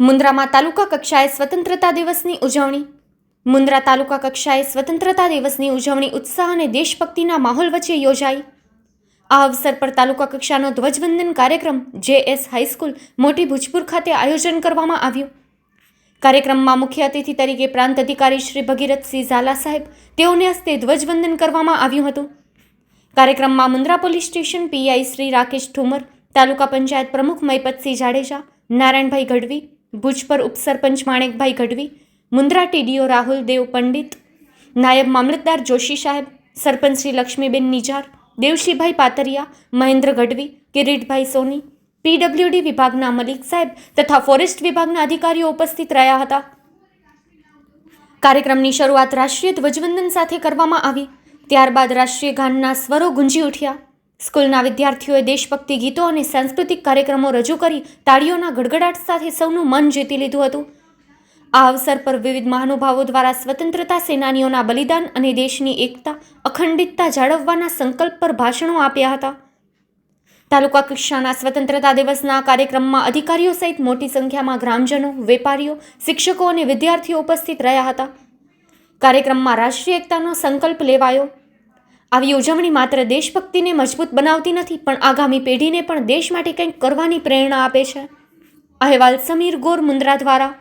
મુન્દ્રામાં તાલુકા કક્ષાએ સ્વતંત્રતા દિવસની ઉજવણી. મુન્દ્રા તાલુકા કક્ષાએ સ્વતંત્રતા દિવસની ઉજવણી ઉત્સાહ અને દેશભક્તિના માહોલ વચ્ચે યોજાઈ. આ અવસર પર તાલુકા કક્ષાનો ધ્વજવંદન કાર્યક્રમ જે એસ હાઈસ્કૂલ મોટી ભુજપુર ખાતે આયોજન કરવામાં આવ્યું. કાર્યક્રમમાં મુખ્ય અતિથિ તરીકે પ્રાંત અધિકારી શ્રી ભગીરથસિંહ ઝાલા સાહેબ તેઓને હસ્તે ધ્વજવંદન કરવામાં આવ્યું હતું. કાર્યક્રમમાં Mundra police station PI Shri Rakesh Thumar, taluka panchayat પ્રમુખ મૈપતસિંહ જાડેજા, નારાયણભાઈ ગઢવી ભુજ પર ઉપસરપંચ માણેકભાઈ ગઢવી, મુન્દ્રા ટીડીઓ રાહુલ દેવ પંડિત, નાયબ મામલતદાર જોશી સાહેબ, સરપંચ શ્રી લક્ષ્મીબેન નિજાર દેવશીભાઈ પાતરિયા, મહેન્દ્ર ગઢવી, કિરીટભાઈ સોની, પીડબ્લ્યુડી વિભાગના મલિક સાહેબ તથા ફોરેસ્ટ વિભાગના અધિકારીઓ ઉપસ્થિત રહ્યા હતા. કાર્યક્રમની શરૂઆત રાષ્ટ્રીય ધ્વજવંદન સાથે કરવામાં આવી. ત્યારબાદ રાષ્ટ્રીય ગાનના સ્વરો ગુંજી ઉઠ્યા. સ્કૂલના વિદ્યાર્થીઓએ દેશભક્તિ ગીતો અને સાંસ્કૃતિક કાર્યક્રમો રજૂ કરી તાળીઓના ગડગડાટ સાથે સૌનું મન જીતી લીધું હતું. આ અવસર પર વિવિધ મહાનુભાવો દ્વારા સ્વતંત્રતા સેનાનીઓના બલિદાન અને દેશની એકતા, અખંડિતતા જાળવવાના સંકલ્પ પર ભાષણો આપ્યા હતા. તાલુકા કક્ષાના સ્વતંત્રતા દિવસના કાર્યક્રમમાં અધિકારીઓ સહિત મોટી સંખ્યામાં ગ્રામજનો, વેપારીઓ, શિક્ષકો અને વિદ્યાર્થીઓ ઉપસ્થિત રહ્યા હતા. કાર્યક્રમમાં રાષ્ટ્રીય એકતાનો સંકલ્પ લેવાયો. આવી ઉજવણી માત્ર દેશભક્તિને મજબૂત બનાવતી નથી, પણ આગામી પેઢીને પણ દેશ માટે કંઈક કરવાની પ્રેરણા આપે છે. અહેવાલ સમીર ગોર મુન્દ્રા દ્વારા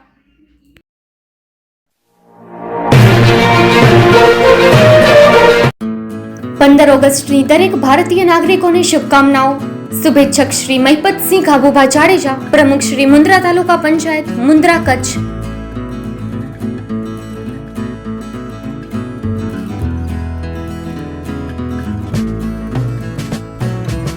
પંદર ઓગસ્ટની દરેક ભારતીય નાગરિકોને શુભકામનાઓ. શુભેચ્છક શ્રી મહિપતસિંહ ગાભુભા જાડેજા, પ્રમુખ શ્રી મુન્દ્રા તાલુકા પંચાયત, મુન્દ્રા કચ્છ.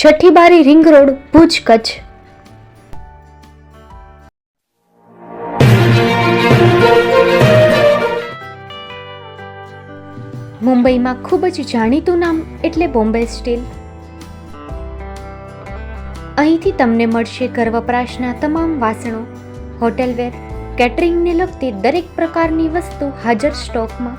છઠ્ઠી બારી રિંગ રોડ, ભુજ કચ્છ. મુંબઈમાં ખૂબ જ જાણીતું નામ એટલે બોમ્બે સ્ટીલ. અહીંથી તમને મળશે ઘર તમામ વાસણો, હોટેલવેર, કેટરિંગને લગતી દરેક પ્રકારની વસ્તુ હાજર સ્ટોકમાં.